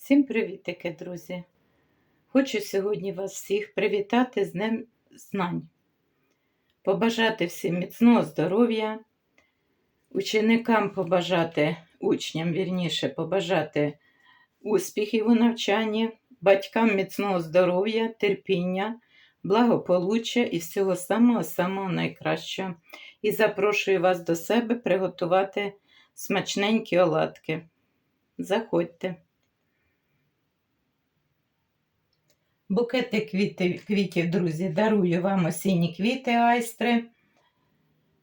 Всім привітики, друзі! Хочу сьогодні вас всіх привітати з Днем Знань, побажати всім міцного здоров'я, ученикам побажати, учням вірніше, побажати успіхів у навчанні, батькам міцного здоров'я, терпіння, благополуччя і всього самого-самого найкращого. І запрошую вас до себе приготувати смачненькі оладки. Заходьте. Букети квіти, квітів, друзі, дарую вам осінні квіти айстри.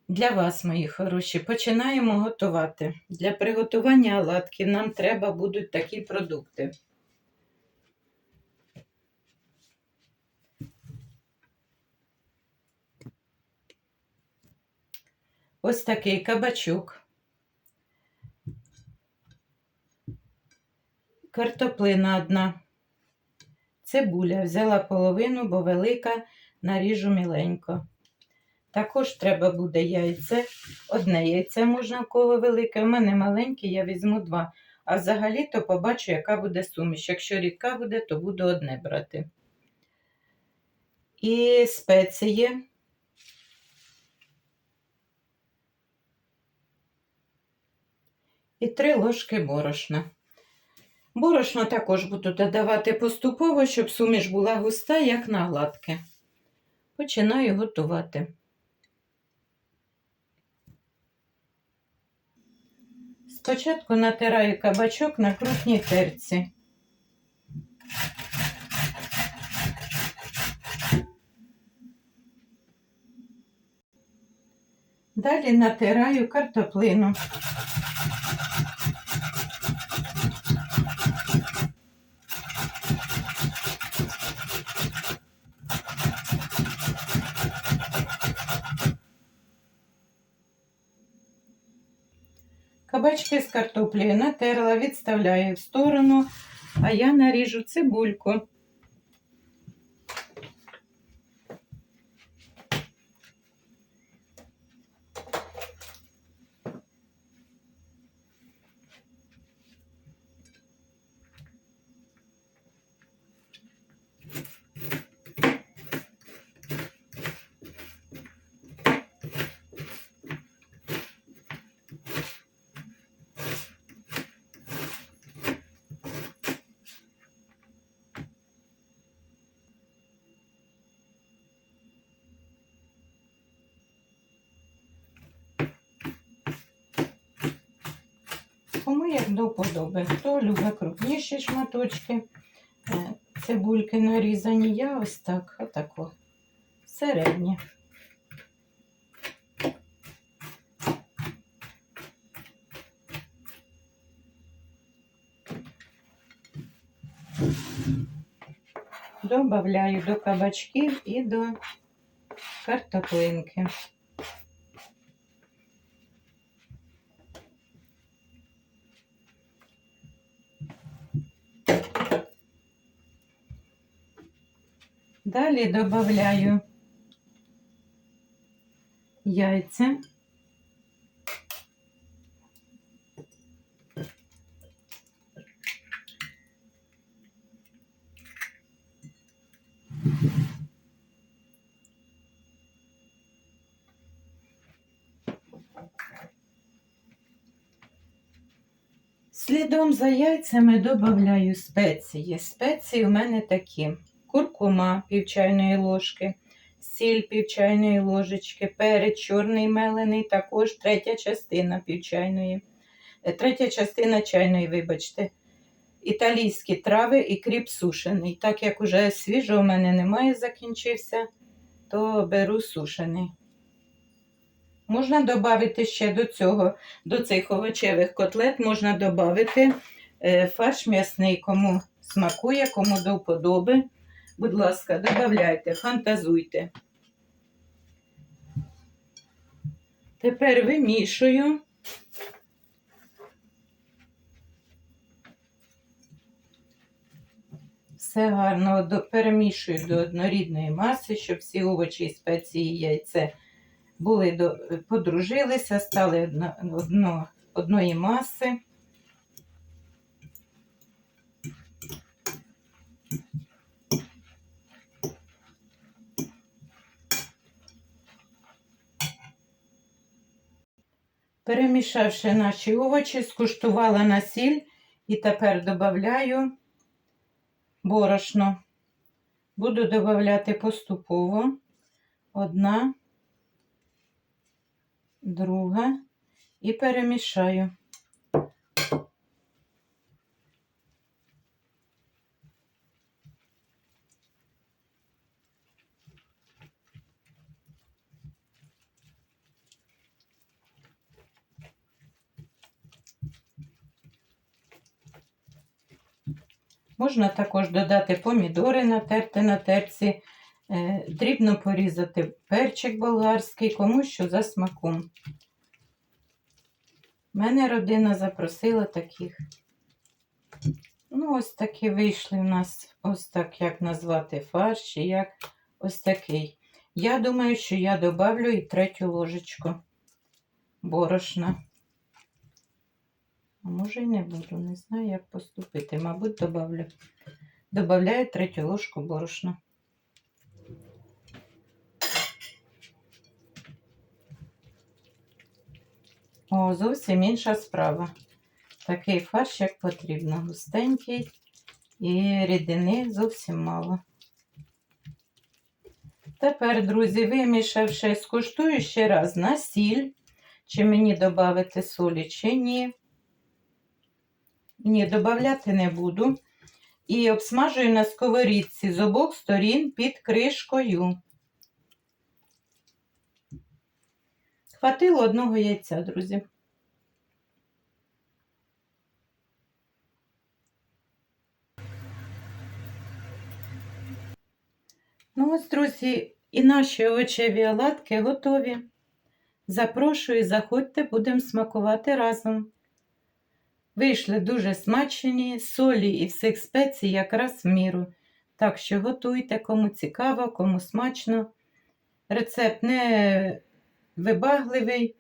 Для вас, мої хороші, починаємо готувати. Для приготування оладків нам треба будуть такі продукти. Ось такий кабачок. Картоплина одна. Цибуля взяла половину, бо велика, наріжу міленько. Також треба буде яйце. Одне яйце можна в кого велике, у мене маленьке, я візьму два. А взагалі-то побачу, яка буде суміш. Якщо рідка буде, то буду одне брати. І спеції. І три ложки борошна. Борошно також буду додавати поступово, щоб суміш була густа, як на гладке. Починаю готувати. Спочатку натираю кабачок на крупній терці. Далі натираю картоплину. Кабачки з картоплею натерла, відставляю в сторону, а я наріжу цибульку. Кому як до вподоби. Хто любить крупніші шматочки, е, цибульки нарізані, я ось так, отако, середнє. Добавляю до кабачків і до картоплинки. Далі додаю яйця. Слідом за яйцями додаю спеції. Спеції у мене такі куркума пів чайної ложки, сіль пів чайної ложечки, перець чорний мелений, також третя частина пів чайної, е, третя частина чайної, вибачте, італійські трави і кріп сушений. Так як уже свіжого в мене немає, закінчився, то беру сушений. Можна додати ще до цього, до цих овочевих котлет, можна додати е, фарш м'ясний, кому смакує, кому до вподоби. Будь ласка, додавайте, фантазуйте. Тепер вимішую. Все гарно перемішую до однорідної маси, щоб всі овочі, спеції, і яйце були подружилися, стали одно, одної маси. Перемішавши наші овочі, скуштувала на сіль і тепер додаю борошно. Буду додавати поступово. Одна, друга і перемішаю. Можна також додати помідори, натерти на терці, е, дрібно порізати перчик болгарський, кому що за смаком. Мене родина запросила таких. Ну, ось такі вийшли в нас, ось так, як назвати фарш, як ось такий. Я думаю, що я добавлю і третю ложечку борошна. А може і не буду, не знаю, як поступити. Мабуть, добавлю. Добавляю третю ложку борошна. О, зовсім інша справа. Такий фарш, як потрібно. Густенький і рідини зовсім мало. Тепер, друзі, вимішавши, скуштую ще раз на сіль, чи мені додати солі, чи ні. Ні, додати не буду. І обсмажую на сковорідці з обох сторін під кришкою. Хватило одного яйця, друзі. Ну ось, друзі, і наші овочеві оладки готові. Запрошую, заходьте, будемо смакувати разом. Вийшли дуже смачені, солі і всіх спецій якраз в міру. Так що готуйте, кому цікаво, кому смачно. Рецепт не вибагливий.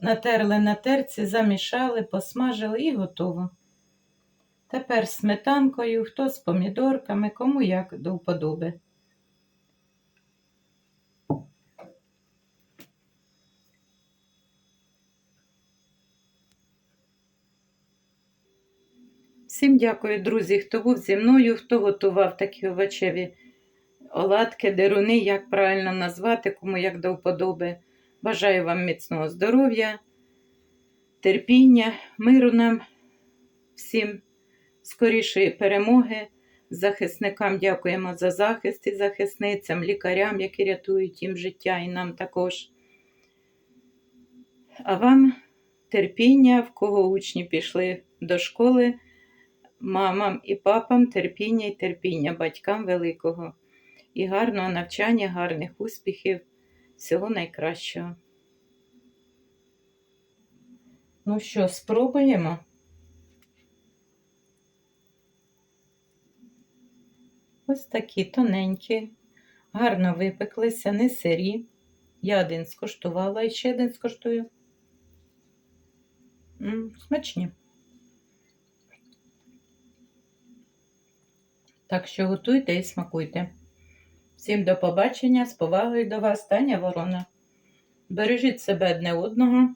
Натерли на терці, замішали, посмажили і готово. Тепер з сметанкою, хто з помідорками, кому як до вподоби. Всім дякую, друзі, хто був зі мною, хто готував такі овочеві оладки, деруни, як правильно назвати, кому як до вподоби. Бажаю вам міцного здоров'я, терпіння, миру нам всім, скорішої перемоги. Захисникам дякуємо за захист і захисницям, лікарям, які рятують їм життя, і нам також. А вам терпіння, в кого учні пішли до школи мамам і папам терпіння і терпіння, батькам великого. І гарного навчання, гарних успіхів, всього найкращого. Ну що, спробуємо? Ось такі тоненькі, гарно випеклися, не сирі. Я один скуштувала і ще один скуштую. М, смачні. Так що готуйте і смакуйте. Всім до побачення, з повагою до вас, Таня Ворона. Бережіть себе одне одного.